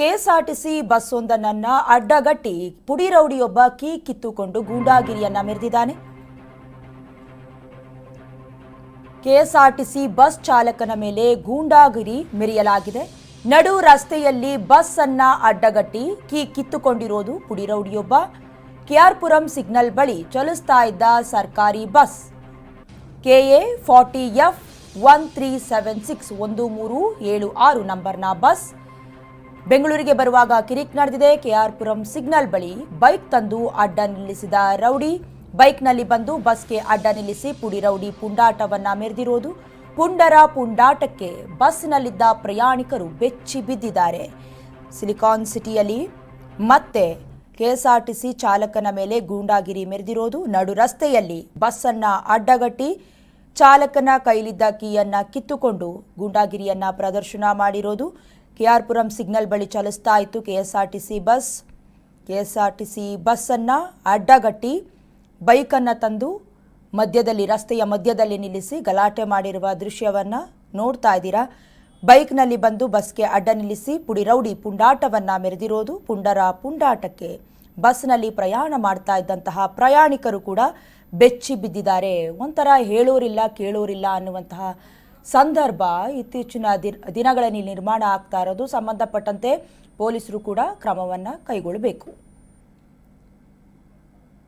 KSRTC ಬಸ್ಸೊಂದನ್ನ ಅಡ್ಡಗಟ್ಟಿ ಪುಡಿ ರೌಡಿಯೊಬ್ಬ key ಕಿತ್ತುಕೊಂಡು ಗೂಂಡಾಗಿರಿಯನ್ನ ಮೆರೆದಿದ್ದಾನೆ. KSRTC bus ಚಾಲಕನ ಮೇಲೆ ಗೂಂಡಾಗಿರಿ ಮೆರೆಯಲಾಗಿದೆ. ನಡು ರಸ್ತೆಯಲ್ಲಿ ಬಸ್ ಅನ್ನ ಅಡ್ಡಗಟ್ಟಿ ಕೀ ಕಿತ್ತುಕೊಂಡಿರೋದು ಪುಡಿ ರೌಡಿಯೊಬ್ಬ. ಕೆಆರ್ಪುರಂ ಸಿಗ್ನಲ್ ಬಳಿ ಚಲಿಸ್ತಾ ಇದ್ದ ಸರ್ಕಾರಿ bus. KA forty F one three seven six ಒಂದು ಮೂರು ಏಳು ಆರು ನಂಬರ್ನ ಬಸ್ ಬೆಂಗಳೂರಿಗೆ ಬರುವಾಗ ಕಿರಿಕ್ ನಡೆದಿದೆ. ಕೆಆರ್ಪುರಂ ಸಿಗ್ನಲ್ ಬಳಿ ಬೈಕ್ ತಂದು ಅಡ್ಡ ನಿಲ್ಲಿಸಿದ ರೌಡಿ. ಬೈಕ್ನಲ್ಲಿ ಬಂದು ಬಸ್ಗೆ ಅಡ್ಡ ನಿಲ್ಲಿಸಿ ಪುಡಿ ರೌಡಿ ಪುಂಡಾಟವನ್ನ ಮೆರೆದಿರೋದು. ಪುಂಡರ ಪುಂಡಾಟಕ್ಕೆ ಬಸ್ನಲ್ಲಿದ್ದ ಪ್ರಯಾಣಿಕರು ಬೆಚ್ಚಿ ಬಿದ್ದಿದ್ದಾರೆ. ಸಿಲಿಕಾನ್ ಸಿಟಿಯಲ್ಲಿ ಮತ್ತೆ ಕೆಎಸ್ಆರ್ಟಿಸಿ ಚಾಲಕನ ಮೇಲೆ ಗೂಂಡಾಗಿರಿ ಮೆರೆದಿರೋದು. ನಡು ರಸ್ತೆಯಲ್ಲಿ ಬಸ್ಸನ್ನ ಅಡ್ಡಗಟ್ಟಿ ಚಾಲಕನ ಕೈಲಿದ್ದ ಕೀಯನ್ನ ಕಿತ್ತುಕೊಂಡು ಗೂಂಡಾಗಿರಿಯನ್ನ ಪ್ರದರ್ಶನ ಮಾಡಿರೋದು. ಕೆಆರ್ಪುರಂ ಸಿಗ್ನಲ್ ಬಳಿ ಚಲಿಸ್ತಾ ಇತ್ತು ಕೆಎಸ್ಆರ್ಟಿಸಿ ಬಸ್. ಕೆಎಸ್ಆರ್ಟಿಸಿ ಬಸ್ಸನ್ನು ಅಡ್ಡಗಟ್ಟಿ ಬೈಕನ್ನು ತಂದು ಮಧ್ಯದಲ್ಲಿ, ರಸ್ತೆಯ ಮಧ್ಯದಲ್ಲಿ ನಿಲ್ಲಿಸಿ ಗಲಾಟೆ ಮಾಡಿರುವ ದೃಶ್ಯವನ್ನು ನೋಡ್ತಾ ಇದ್ದೀರಾ? ಬೈಕ್ನಲ್ಲಿ ಬಂದು ಬಸ್ಗೆ ಅಡ್ಡ ನಿಲ್ಲಿಸಿ ಪುಡಿ ರೌಡಿ ಪುಂಡಾಟವನ್ನು ಮೆರೆದಿರೋದು ಪುಂಡರ ಪುಂಡಾಟಕ್ಕೆ. ಬಸ್ನಲ್ಲಿ ಪ್ರಯಾಣ ಮಾಡ್ತಾ ಇದ್ದಂತಹ ಪ್ರಯಾಣಿಕರು ಕೂಡ ಬೆಚ್ಚಿ ಬಿದ್ದಿದ್ದಾರೆ. ಒಂಥರ ಹೇಳೋರಿಲ್ಲ, ಕೇಳೋರಿಲ್ಲ ಅನ್ನುವಂತಹ ಸಂದರ್ಭ ಇತ್ತೀಚಿನ ದಿನ ದಿನಗಳಲ್ಲಿ ನಿರ್ಮಾಣ ಆಗ್ತಾ ಇರೋದು ಸಂಬಂಧಪಟ್ಟಂತೆ ಪೊಲೀಸರು ಕೂಡ ಕ್ರಮವನ್ನು ಕೈಗೊಳ್ಳಬೇಕು.